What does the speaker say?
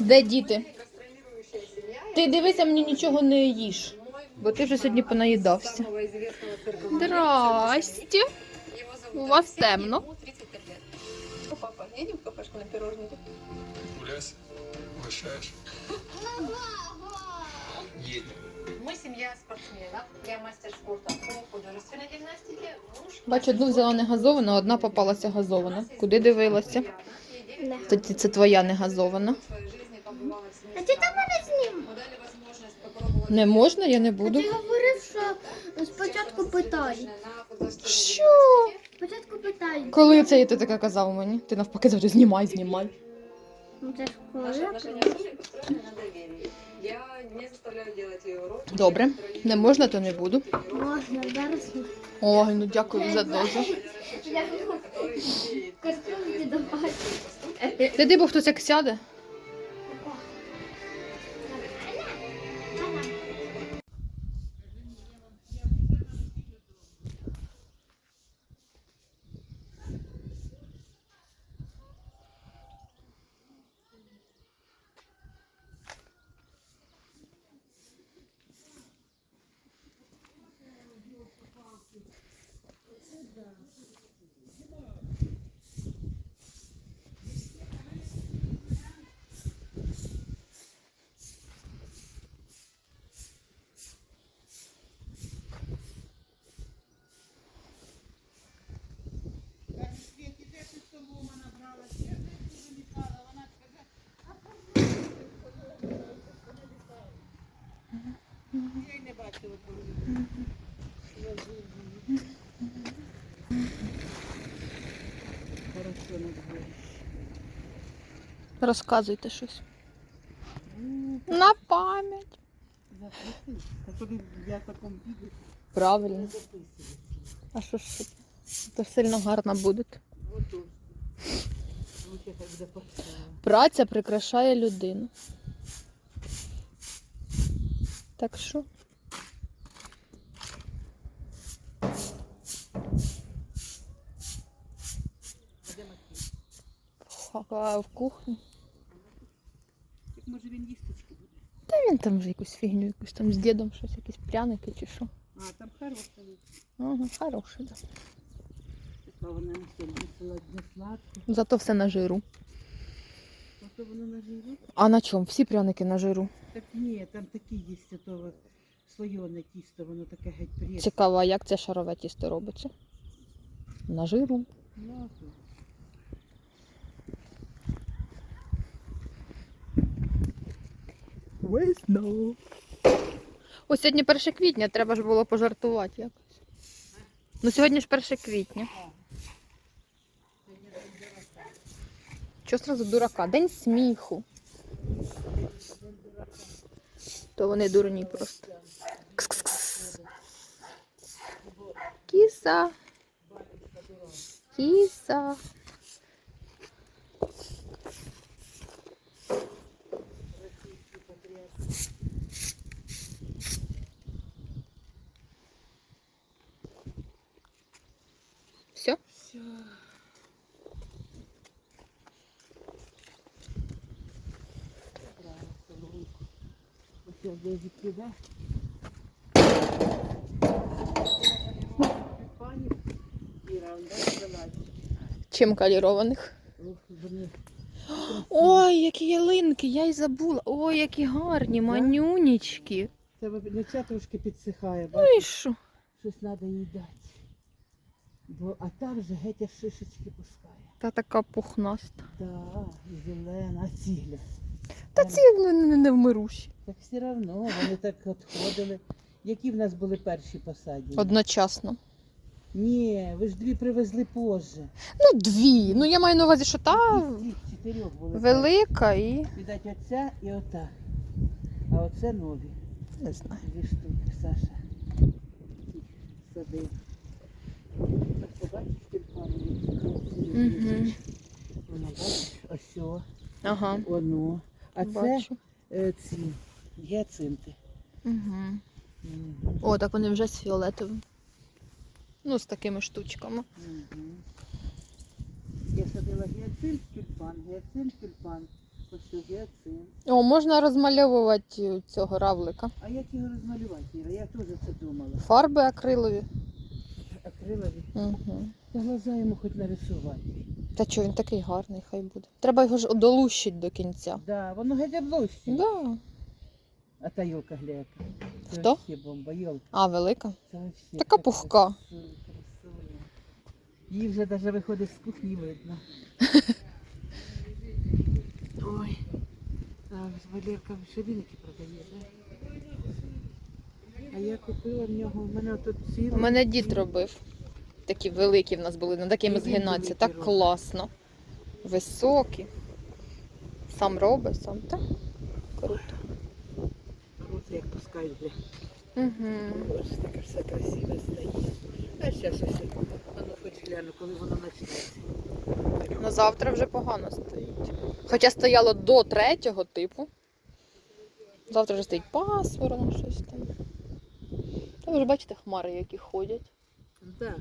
Де діти? Ти дивися, мені нічого не їж, бо ти вже сьогодні понаїдався. Здрасте. У вас темно. Папа, едем в кафешку на пирожные? Гуляйся, угощаешь. Едем. Мы семья спортсменов. Я мастер спорта по художественной гимнастике. Бачу, одну взяла не газована, одна попалася газована. Куди дивилася? Тоді це твоя не газована. в своей жизни побывала в семье А ти там спортсменов. мене знім? Мы дали возможность попробовать Не можна, я не А буду. ти говорив, що спочатку питай. на художественной Що? гимнастике. Спочатку питай. Коли це ти таке казав мені? Ти навпаки завжди знімай, знімай. Ну, Це ж Наши коли. отношения с Машей построены на доверии. Я не заставляю делать ее уроки. Добре. контролирую Не можна, то не буду. Можна, зараз. Ой, ну дякую за дозу. Я кастрюльки Ти диво, хтось як сяде? Розказуйте щось. На пам'ять. Правильно. А що ж? То сильно гарно буде. Праця прикрашає людину. Так що? Де Матвій? В кухні. Так може він їсточки буде? Та він там вже якусь фігню, якусь там з дідом щось, якісь пряники чи що. А, там хороша віч. Ага, хороше, да. Така вона не сладка. Зато все на жиру. А то воно на жиру. А на чому? Всі пряники на жиру. Так ні, там такі є то слоєне тісто, воно таке геть пресне. Цікаво, а як це шарове тісто робиться? На жиру. Ну, а Ось сьогодні 1 квітня, треба ж було пожартувати якось. Ну сьогодні ж 1 квітня. Що сразу дурака? День сміху. То вони дурні просто. Кіса. Кіса. Все? Все. Правильно, солонку. Ось я де відкида. Пані Іра, он дай залазить. Чим калірованих? Ой, які ялинки, я й забула. Ой, які гарні, манюнічки. Це лиця трошки підсихає, Ну і що? щось треба їй дати. Бо, а там вже геть аж шишечки пускає. Та така пухнаста. Так, зелена, цігля. Та ці ну, не, не вмируші. Так все одно вони так відходили. Які в нас були перші посаді? Одночасно. Ні, ви ж дві привезли позже. Ну, дві. Ну я маю на увазі, що та Із цих чотирьох були. велика і. Видать, оця і ота. А оце нові. Не знаю. Дві штуки, Саша. Садив. Так побачиш тюльпани? Угу. Воно бачиш, ось о, Ага. воно. А це Бачу. е, ці гіацинти. Угу. Мгм. О, так вони вже з фіолетовим. Ну, з такими штучками. Я садила гіацинт, тюльпан, гіацинт, тюльпан. ось гіацин. О, можна розмальовувати цього равлика. А як його розмалювати, Іра? Я теж це думала. Фарби акрилові. Акрилові. Угу. Та глаза йому хоч нарисувати. Та чого він такий гарний, хай буде. Треба його ж долущить до кінця. Да, воно геть блощі. Да. А та йолка гляка. Хто? А, велика? Така пухка. Її вже навіть виходить з кухні видно. Ой. Так, Валерка шибінки продає, так? А я купила в нього, в мене тут ці. У мене дід робив. Такі великі в нас були, на такими згинатися. Так класно. Високі. Сам робить, сам так. Круто. Як бля. Угу. Ось таке все красиве стає. А ось. А ну хоч гляну, коли воно почнеться. На завтра вже погано стоїть. Хоча стояло до третього типу. Завтра вже стоїть пасмурно, щось там. Та ви ж бачите хмари, які ходять. Так.